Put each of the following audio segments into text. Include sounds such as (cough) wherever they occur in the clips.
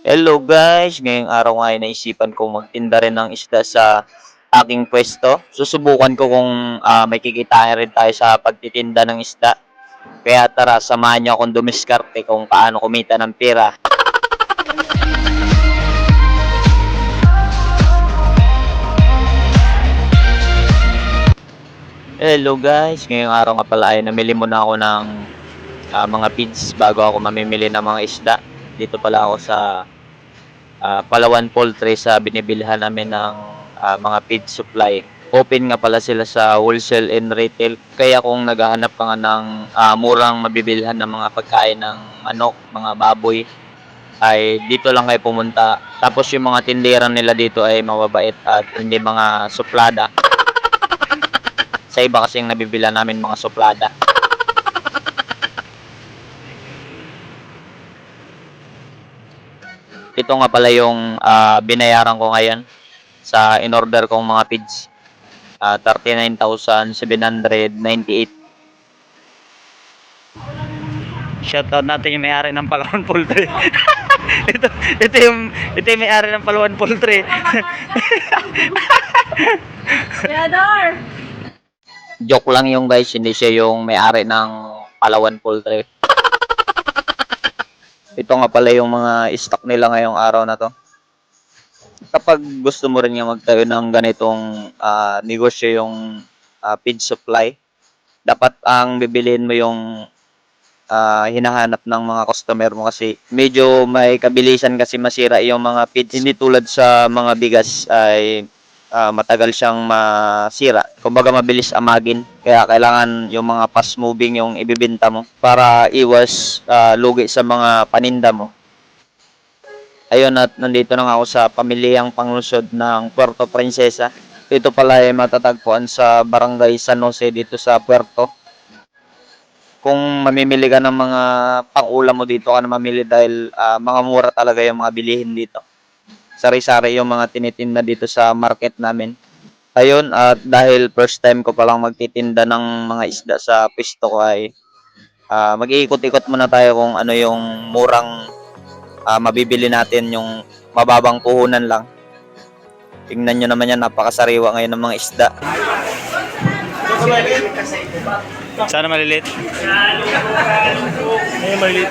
Hello guys! Ngayong araw nga ay naisipan ko magtinda rin ng isda sa aking pwesto. Susubukan ko kung ah, may kikitain rin tayo sa pagtitinda ng isda. Kaya tara, samahan niyo akong dumiskarte kung paano kumita ng pera. Hello guys! Ngayong araw nga pala ay namili muna ako ng ah, mga feeds bago ako mamimili ng mga isda. Dito pala ako sa ah, Palawan Poultry sa binibilhan namin ng ah, mga feed supply. Open nga pala sila sa wholesale and retail. Kaya kung naghahanap ka nga ng ah, murang mabibilhan ng mga pagkain ng manok, mga baboy, ay dito lang kayo pumunta. Tapos yung mga tindiran nila dito ay mababait at hindi mga suplada. Sa iba kasing nabibila namin mga suplada. Ito nga pala yung ah, binayaran ko ngayon sa in-order kong mga feeds. Ah, 39,798. Shoutout natin yung may-ari ng Palawan Poultry. (laughs) ito, ito yung ito yung may-ari ng Palawan Poultry. Theodore! (laughs) Joke lang yung guys, hindi siya yung may-ari ng Palawan Poultry. Ito nga pala yung mga stock nila ngayong araw na to. Kapag gusto mo rin nga magtayo ng ganitong ah, negosyo yung ah, feed supply, dapat ang bibilin mo yung ah, hinahanap ng mga customer mo kasi medyo may kabilisan kasi masira yung mga feeds. Hindi tulad sa mga bigas ay ah, matagal siyang masira. Kumbaga mabilis amagin. Kaya kailangan yung mga fast moving yung ibibenta mo para iwas ah, lugi sa mga paninda mo. Ayun at nandito na nga ako sa pamilyang panglusod ng Puerto Princesa. Ito pala ay matatagpuan sa Barangay San Jose dito sa Puerto. Kung mamimili ka ng mga pang-ulam mo dito ka na mamili dahil ah, mga mura talaga yung mga bilihin dito sari-sari yung mga tinitinda dito sa market namin. Ayun, at dahil first time ko palang magtitinda ng mga isda sa pisto ko ay ah, mag-iikot-ikot muna tayo kung ano yung murang ah, mabibili natin yung mababang puhunan lang. Tingnan nyo naman yan, napakasariwa ngayon ng mga isda. Sana malilit? Ay, malilit.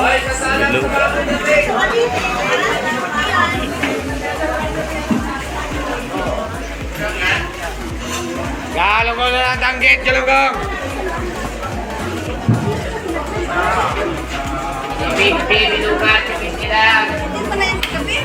Ay, bilugan. Balak na lang! Baan na? Ya, lunggu sa lunggu. Ya, lunggu na lang, tanggit, jalunggong. Bibig, bibig, lugat, bibig sila. Bibig,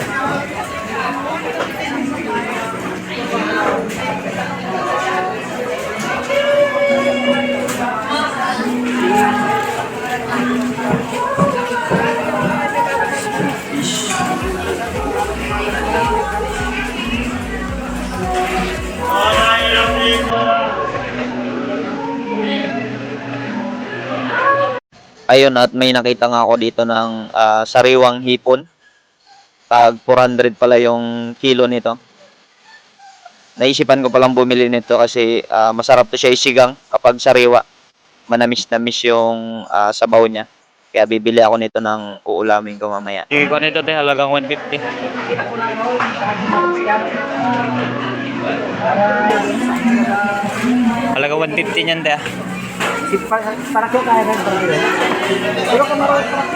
Ayun, at may nakita nga ako dito ng ah, sariwang hipon. Tag 400 pala yung kilo nito. Naisipan ko palang bumili nito kasi ah, masarap to siya isigang kapag sariwa. Manamis-namis yung ah, sabaw niya. Kaya bibili ako nito ng uulamin ko mamaya. Sige ko nito te, halagang 150. Halaga 150 niyan te. ah para, para ko kaya ng pagdiri. Pero kung maroon para ko.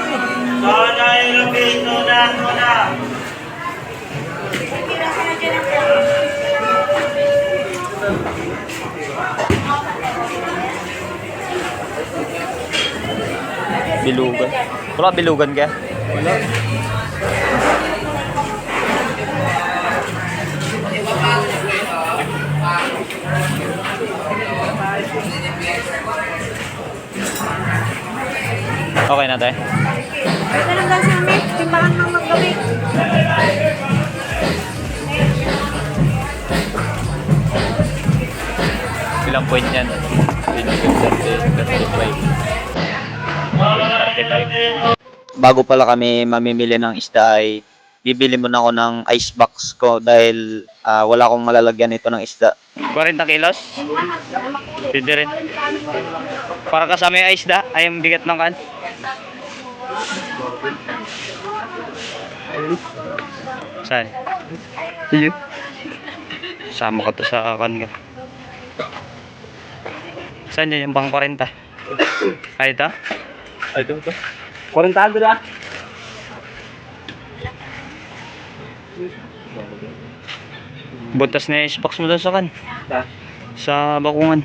Sana ilapin mo na mo na. Bilugan. Wala bilugan ka? Wala. Okay na tayo. Ito lang daw sa amin. Timbangan ng maggabi. Ilang point yan? 35. Bago pala kami mamimili ng isda ay bibili muna ako ng ice box ko dahil ah, wala akong malalagyan ito ng isda. 40 kilos? Pwede rin. Para kasama yung isda, ay yung bigat ng kan. Saan? Iyo. Sama ko to sa kan ka. Saan yun yung pang 40? Ay, ito? Ay, ito, ito. 40 doon ah. Buntas na yung box mo doon sa kan. Ta. Sa bakungan.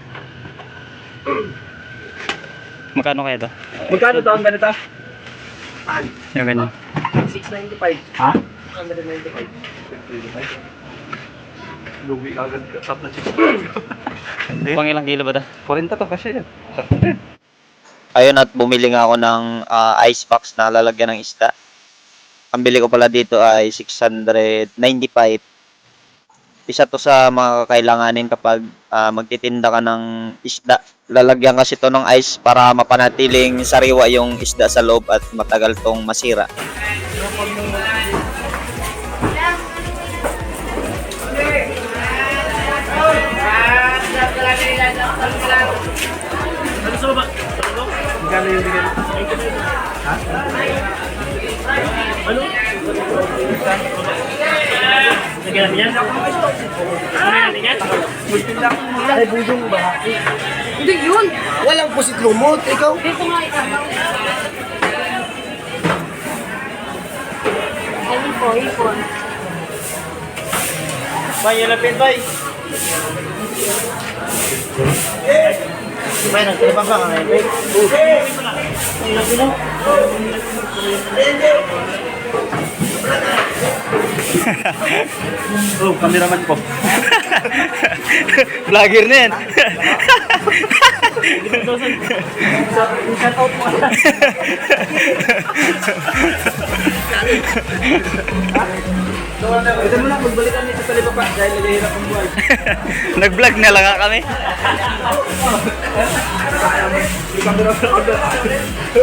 Magkano kaya to? Magkano to ang ganito? Yung ganyan. 695. Ha? 195. Lugi agad ka. Tap na chick. (laughs) Pang ilang kilo ba to? 40 to kasi yan. Ayun at bumili nga ako ng ah, ice box na lalagyan ng isda. Ang bili ko pala dito ay 695. Isa to sa mga kakailanganin kapag ah, magtitinda ka ng isda. Lalagyan kasi to ng ice para mapanatiling sariwa yung isda sa loob at matagal tong masira. Ano? Lagyan natin yan? Lagyan natin yan? Ay, budong ba? Hindi yun. Walang pusit lumot, ikaw. Dito nga ikaw. Ayun po, ipon. Bay, lapit, bay. Bay, nagtibang ka nga, bay. Oh, kameraman ko. Vlogger na yan. Shout out mo. Ito mo na, magbalik kami sa talipapa dahil naghihirap ang buhay. Nag-vlog na lang kami.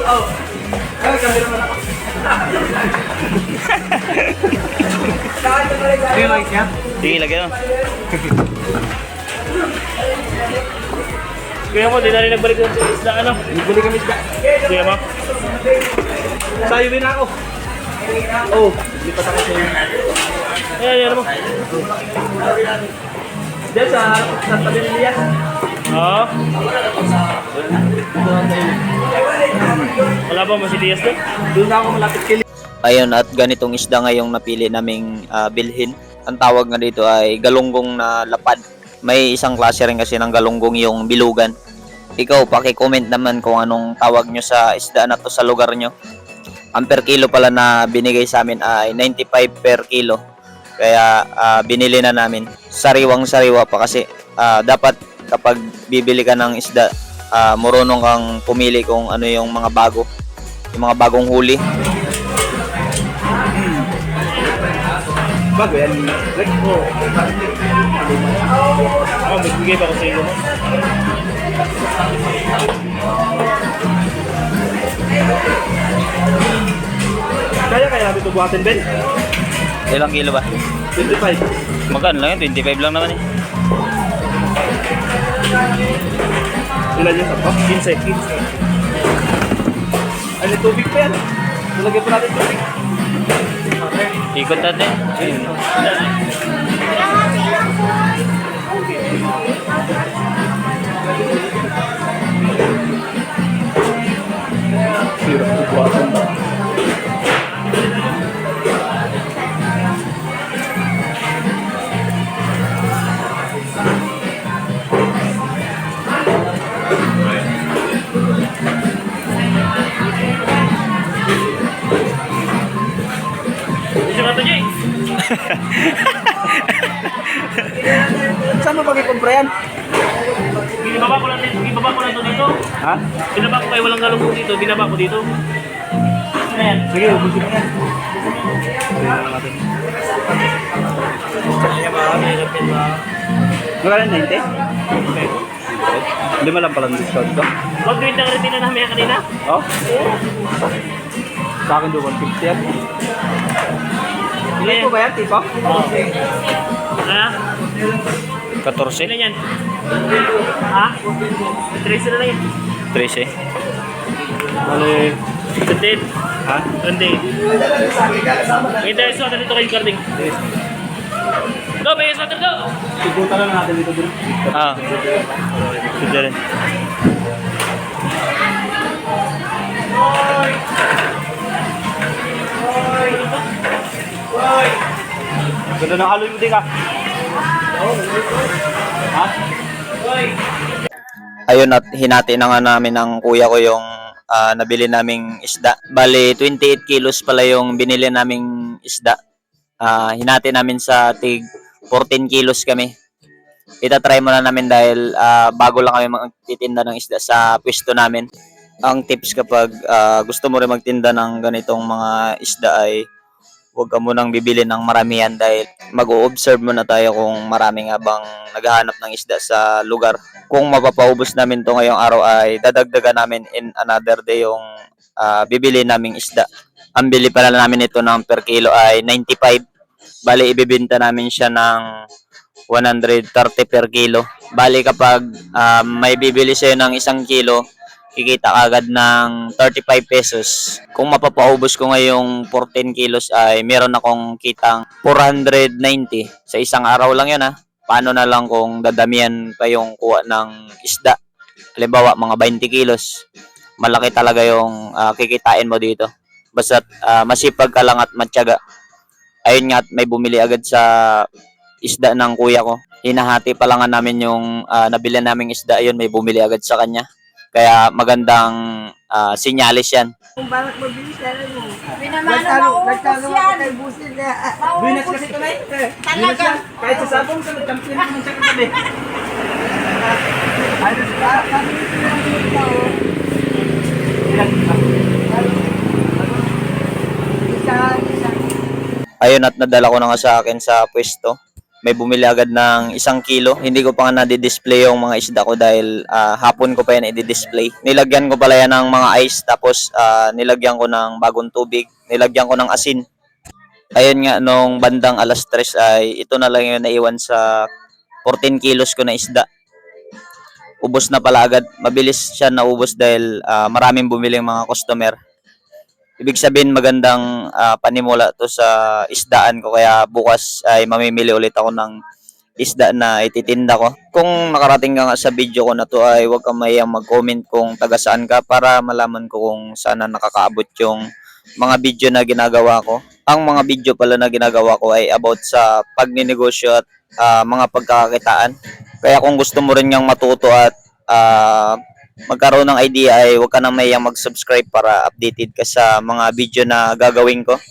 Oh. Ay, camera man ako. Ano yung mic niya? Sige, lagyan mo. Kuya mo, di na rin nagbalik sa isla, ano? Nagbalik kami isla. Kuya mo? Sayo na ako. Oh, lipat ako sa iyo. Ayan, ayan mo. Diyan sa, sa tabi. Oo. Wala ba mo si Lias doon? Doon ako malapit kay Ayun, at ganitong isda nga yung napili naming ah, bilhin. Ang tawag nga dito ay galunggong na lapad. May isang klase rin kasi ng galunggong yung bilugan. Ikaw, paki-comment naman kung anong tawag nyo sa isda na to sa lugar nyo. Ang per kilo pala na binigay sa amin ay 95 per kilo. Kaya ah, binili na namin. Sariwang sariwa pa kasi ah, dapat kapag bibili ka ng isda, ah, marunong kang pumili kung ano yung mga bago. Yung mga bagong huli. Bago yan. Like, oh. Ako, magbigay pa ako sa iyo. Kaya kaya natin ito buhatin, Ben? Ilang kilo ba? 25. Magkano lang yun? 25 lang naman eh. Ilan yun? Oh, 15. 15. Ano, tubig pa yan? Nalagyan pa natin tubig. Ikot natin. Hirap ko. Yan? Binaba ko lang dito, binaba ko lang to dito. Ha? Binaba ko kayo walang galong dito, binaba ko dito. Ayan. Sige, ubusin mo yan. Magkano 90? Lima lang pala discount ko. Wag grade na rin namin yan kanina. Oh? Sa akin doon 150 yan. Ilan yan? ba yan, tipo? Oo. Ha? 14? Ilan yan? Ha? Trace na lang yan. 13? Bale, Sandin. ha? Sandin. May dahil sa dito kayo carding. Do, may sa do. Sigutan lang natin dito dito. Ah. Sige rin. Ganda ng aloy mo din ka. Ayun at hinati na nga namin ng kuya ko yung ah, nabili naming isda. Bali, 28 kilos pala yung binili naming isda. Ah, hinati namin sa tig 14 kilos kami. Itatry muna namin dahil ah, bago lang kami magtitinda ng isda sa pwesto namin. Ang tips kapag ah, gusto mo rin magtinda ng ganitong mga isda ay huwag ka munang bibili ng maramihan dahil mag-o-observe muna tayo kung marami nga bang naghahanap ng isda sa lugar kung mapapaubos namin to ngayong araw ay dadagdagan namin in another day yung ah, bibili naming isda. Ang bili pala namin ito ng per kilo ay 95. Bali, ibibenta namin siya ng 130 per kilo. Bali, kapag ah, may bibili sa'yo ng isang kilo, kikita agad ng 35 pesos. Kung mapapaubos ko ngayong 14 kilos ay meron akong kitang 490 sa isang araw lang yun ha paano na lang kung dadamihan pa yung kuha ng isda. Halimbawa, mga 20 kilos. Malaki talaga yung ah, kikitain mo dito. Basta masipag ka lang at matyaga. Ayun nga, at may bumili agad sa isda ng kuya ko. Hinahati pa lang namin yung ah, nabili naming isda. Ayun, may bumili agad sa kanya. Kaya magandang ah, sinyalis yan. Kung bakit mabilis na mo. Maubos ako yan. kay Busin na. Maubos. Binas kasi ito na eh. Talaga. Kahit sa sabong, sa champion ko ng sakit kami. Ano sa kami Isa, isa. Ayun at nadala ko na nga sa akin sa pwesto. May bumili agad ng isang kilo. Hindi ko pa nga nadi-display yung mga isda ko dahil ah, hapon ko pa yan i-display. Nilagyan ko pala yan ng mga ice tapos ah, nilagyan ko ng bagong tubig. Nilagyan ko ng asin. Ayun nga, nung bandang alas 3 ay ito na lang yung naiwan sa 14 kilos ko na isda. Ubos na pala agad. Mabilis siya naubos dahil ah, maraming bumili mga customer. Ibig sabihin magandang ah, panimula to sa isdaan ko kaya bukas ay mamimili ulit ako ng isda na ititinda ko. Kung nakarating ka nga sa video ko na to ay huwag kang mayang mag-comment kung taga saan ka para malaman ko kung saan na nakakaabot yung mga video na ginagawa ko. Ang mga video pala na ginagawa ko ay about sa pagninegosyo at ah, mga pagkakakitaan. Kaya kung gusto mo rin niyang matuto at ah, magkaroon ng idea ay huwag ka nang mayang mag-subscribe para updated ka sa mga video na gagawin ko.